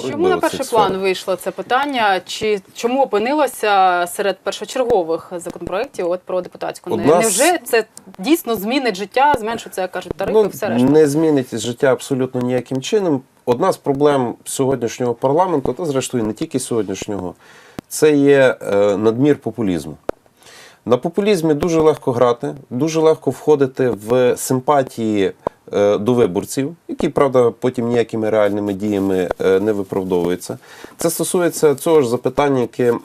Чому на перший план вийшло це питання? Чи чому опинилося серед першочергових законопроєктів от про депутатську? Не- Одна Невже це дійсно змінить життя, зменшується, як кажуть, тарифи, все решта? Ну, не змінить життя абсолютно ніяким чином. Одна з проблем сьогоднішнього парламенту, та зрештою не тільки сьогоднішнього, це є е, надмір популізму. На популізмі дуже легко грати, дуже легко входити в симпатії до виборців, які, правда, потім ніякими реальними діями е, не виправдовуються. Це стосується цього ж запитання, яке е,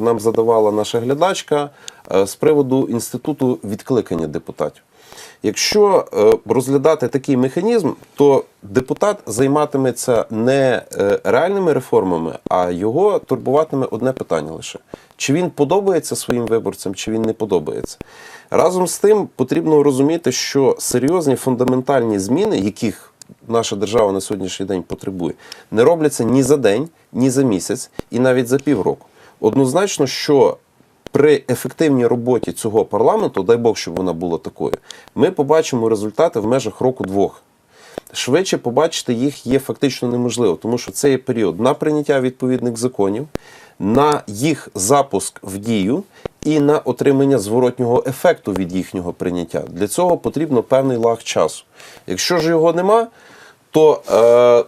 нам задавала наша глядачка е, з приводу інституту відкликання депутатів. Якщо е, розглядати такий механізм, то депутат займатиметься не е, реальними реформами, а його турбуватиме одне питання лише: чи він подобається своїм виборцям, чи він не подобається. Разом з тим потрібно розуміти, що серйозні фундаментальні зміни, яких наша держава на сьогоднішній день потребує, не робляться ні за день, ні за місяць, і навіть за півроку. Однозначно, що при ефективній роботі цього парламенту, дай Бог, щоб вона була такою, ми побачимо результати в межах року-двох. Швидше побачити їх є фактично неможливо, тому що це є період на прийняття відповідних законів, на їх запуск в дію і на отримання зворотнього ефекту від їхнього прийняття. Для цього потрібно певний лаг часу. Якщо ж його нема, то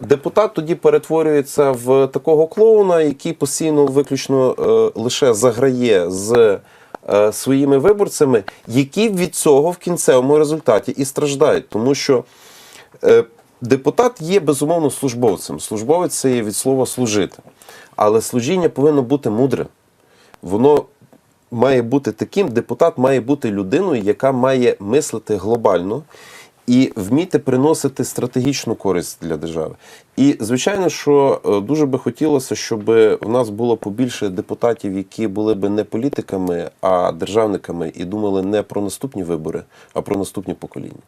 е, депутат тоді перетворюється в такого клоуна, який постійно виключно е, лише заграє з е, своїми виборцями, які від цього в кінцевому результаті і страждають, тому що е, депутат є безумовно службовцем. Службовець це є від слова служити. Але служіння повинно бути мудре. Воно має бути таким, депутат має бути людиною, яка має мислити глобально і вміти приносити стратегічну користь для держави. І звичайно, що е, дуже би хотілося, щоб в нас було побільше депутатів, які були би не політиками, а державниками і думали не про наступні вибори, а про наступні покоління.